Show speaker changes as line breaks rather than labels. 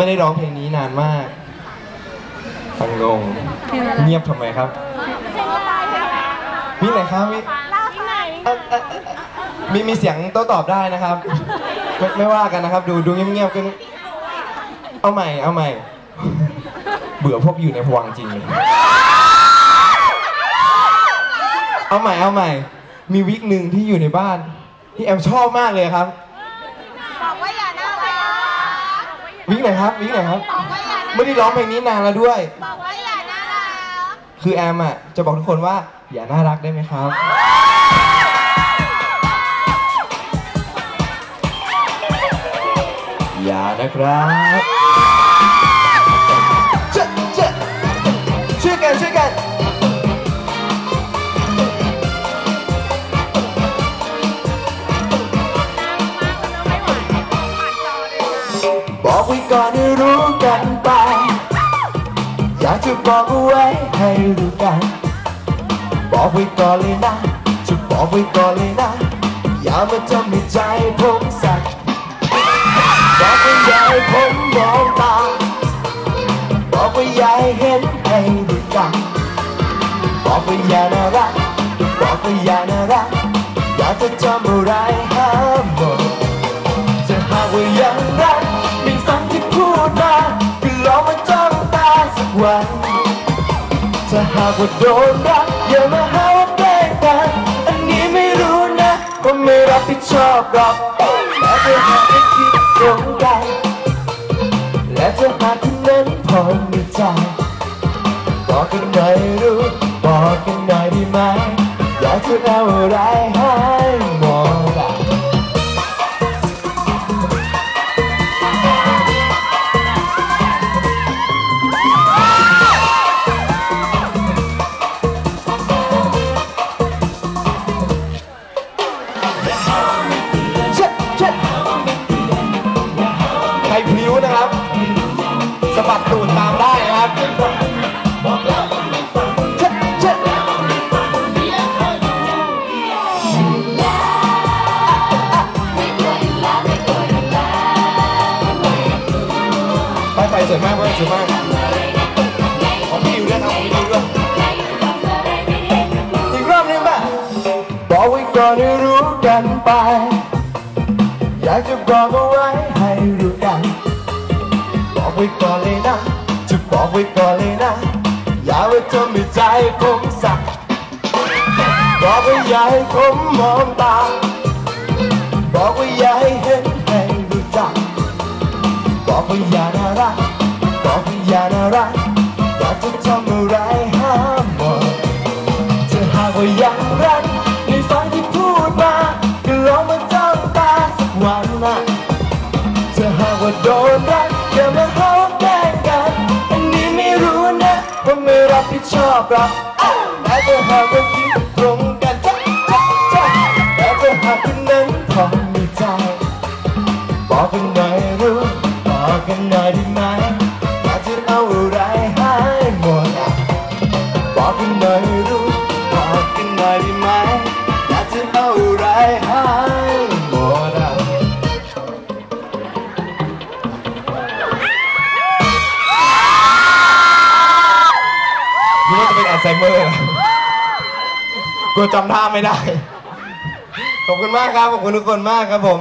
ไม่ได้ร้องเพลงนี้นานมากฟังงงเงียบทำไมครับมีไหนครับมีมีมีเสียงโต้ตอบได้นะครับ ไม่ไม่ว่ากันนะครับ ดูดูเงียบๆกัน เอาใหม่ เอาใหม่ เบื่อพวกอยู่ในพวังจริง เอาใหม่ เอาใหม่ มีวิกหนึ่งที่อยู่ในบ้าน ที่แอมชอบมากเลยครับ
บอกว่าอย่าน่ารัก
วิกไหนครับวิกไหนครับ
บอกว่าอย่าน่า
ไม่ได้ร้องเพลงนี้นานแล้วด้วย
บอกว่าอย่าน่ารัก
คือแอมอะจะบอกทุกคนว่าอย่าน่ารักได้ไหมครับ อย่านะครับ บอกไว้ก่อนให้รู้กันไป อยากจะบอกเอาไว้ให้รู้กัน บอกไว้ก่อนเลยนะ จะบอกไว้ก่อนเลยนะ อย่ามาทำให้ใจผมสั่นบอกว่าอย่าให้ผมมองตา บอกว่าอย่าให้เห็นให้รู้กัน บอกว่าอย่าน่ารัก บอกว่าอย่าน่ารัก อยากจะทำอะไร สักวันถ้าหากว่าโดนรักอย่ามาหาว่าแกล้งกันอันนี้ไม่รู้นะว่าไม่รับผิดชอบหรอกแต่ถ้าหากได้คิดตรงกันและถ้าหากที่นั้นพอมีใจบอกกันหน่อยรู้บอกกันหน่อยได้ไหมอยากจะเอาอะไรให้ ครพลิ้วนะครับสะบัดตูดตามได้นะครับไปไปสวยมากไปสวยมากของพี่อยู่ด้วยครับของพี่อยู่ด้วยอีกรอบหนึงป่ะบอกไว้ก่อนให้รู้กันไป อยากจะบอกเอาไว้ให้ ไว้ก่อนเลยนะ จะบอกไว้ก่อนเลยนะ อย่าไปทำให้ใจผมสั่นบอกว่าอย่าให้ผมมองตา บอกว่าอย่าให้เห็นให้รู้จัก บอกว่าอย่าน่ารัก บอกว่าอย่าน่ารักอยากจะทำอะไรห้ามบอกจะหากว่ายังรักในฝันที่พูดมาก็ลองมาจ้องตาสักวันนะจะหากว่าโดนรัก อย่ามาหาแกล้งกันอันนี้ไม่รู้นะว่าไม่รับผิดชอบหรอกแต่ถ้าหากว่าคิดตรงกันจ้ะจ้ะจ้ะแต่ถ้าหากคนนั้นพอมีใจบอกกันหน่อยรู้บอกกันหน่อยได้ไหมอยากจะเอาอะไรให้หมดบอกกันหน่อยรู้บอกกันหน่อยได้ไหม นี้จะเป็นอัลไซเมอร์กลัวจำท่าไม่ได้ ขอบคุณมากครับ ขอบคุณทุกคนมากครับผม